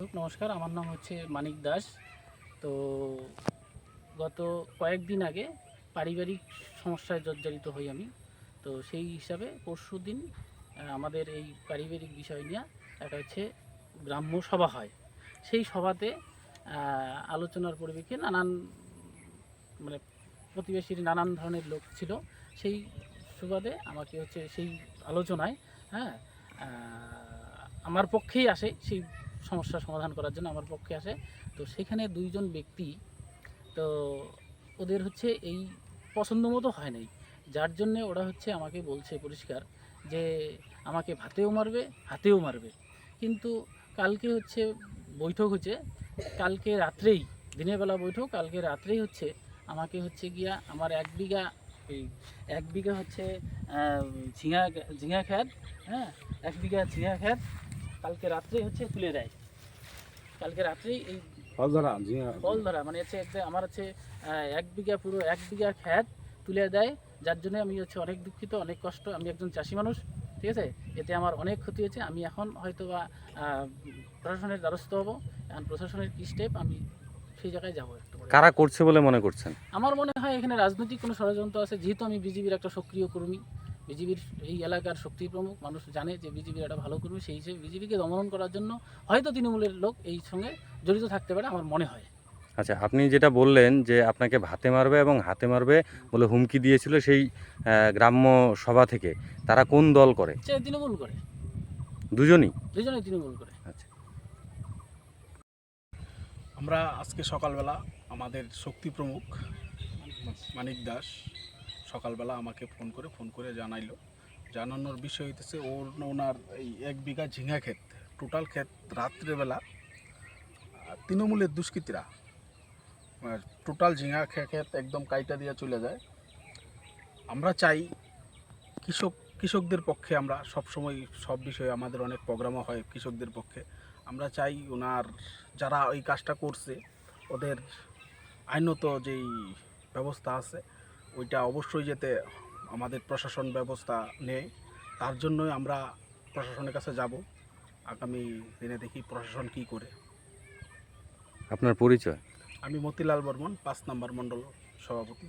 নমস্কার। আমার নাম হচ্ছে মানিক দাস। তো গত কয়েকদিন আগে পারিবারিক সমস্যায় জর্জরিত হই আমি। তো সেই হিসাবে পরশু দিন আমাদের এই পারিবারিক বিষয় নিয়ে একটা হচ্ছে গ্রাম্য সভা হয়। সেই সভাতে আলোচনার পরিপ্রেক্ষিতে নানান মানে প্রতিবেশীর নানান ধরনের লোক ছিল। সেই সুবাদে আমাকে হচ্ছে সেই আলোচনায় হ্যাঁ আমার পক্ষেই আসে সেই সমস্যা সমাধান করার জন্য আমার পক্ষে আসে। তো সেখানে দুইজন ব্যক্তি, তো ওদের হচ্ছে এই পছন্দ মতো হয় নাই। যার জন্যে ওরা হচ্ছে আমাকে বলছে পরিষ্কার যে আমাকে ভাতেও মারবে, হাতেও মারবে। কিন্তু কালকে হচ্ছে বৈঠক হচ্ছে, কালকে রাত্রেই, দিনের বেলা বৈঠক, কালকে রাত্রেই হচ্ছে আমাকে হচ্ছে গিয়া আমার এক বিঘা এক বিঘা হচ্ছে ঝিঙা ঝিঙা খ্যাত হ্যাঁ এক বিঘা ঝিঙা খ্যাত কালকে রাত্রেই হচ্ছে তুলে দেয়। কালকে রাত্রেই এই ফল ধরা জি ফল ধরা মানে হচ্ছে একটা আমার হচ্ছে এক বিঘা পুরো এক বিঘা খ্যাত তুলে দেয় যার জন্য আমি হচ্ছে অনেক দুঃখিত অনেক কষ্ট আমি একজন চাষি মানুষ ঠিক আছে? এতে আমার অনেক ক্ষতি হয়েছে আমি এখন হয়তো বা আহ, প্রশাসনের দ্বারস্থ হব এখন প্রশাসনের কী স্টেপ আমি সেই জায়গায় যাব একটু কারা করছে বলে মনে করছেন? আমার মনে হয় এখানে রাজনৈতিক কোনো ষড়যন্ত্র আছে যেহেতু আমি বিজেপির একটা সক্রিয় কর্মী বিজেপির এই এলাকার শক্তি প্রমুখ মানুষ জানে যে বিজেপির একটা ভালো কর্মী সেই হিসেবে বিজেপিকে দমন করার জন্য হয়তো তৃণমূলের লোক এই সঙ্গে জড়িত থাকতে পারে আমার মনে হয়। আচ্ছা আপনি যেটা বললেন যে আপনাকে ভাতে মারবে এবং হাতে মারবে বলে হুমকি দিয়েছিল সেই গ্রাম্য সভা থেকে তারা কোন দল করে? তৃণমূল করে। দুজনই? দুজনেই তৃণমূল করে। আচ্ছা। আমরা আজকে সকালবেলা আমাদের শক্তি প্রমুখ মানিক দাস সকালবেলা আমাকে ফোন করে ফোন করে জানাইলো। জানানোর বিষয় হইতেছে, ওর, ওনার এই এক বিঘা ঝিঙা ক্ষেত টোটাল ক্ষেত রাত্রেবেলা তৃণমূলের দুষ্কৃতীরা টোটাল ঝিঙা খে- ক্ষেত একদম কাইটা দিয়ে চলে যায়। আমরা চাই কৃষক, কৃষকদের পক্ষে আমরা সব সময় সব বিষয়ে আমাদের অনেক প্রোগ্রামও হয় কৃষকদের পক্ষে। আমরা চাই ওনার যারা ওই কাজটা করছে, ওদের আইনত যেই ব্যবস্থা আছে ওইটা অবশ্যই যেতে আমাদের প্রশাসন ব্যবস্থা নেয়। তার জন্যই আমরা প্রশাসনের কাছে যাব। আগামী দিনে দেখি প্রশাসন কি করে। আপনার পরিচয়? আমি মতিলাল বর্মন পাঁচ নম্বর মণ্ডল সভাপতি।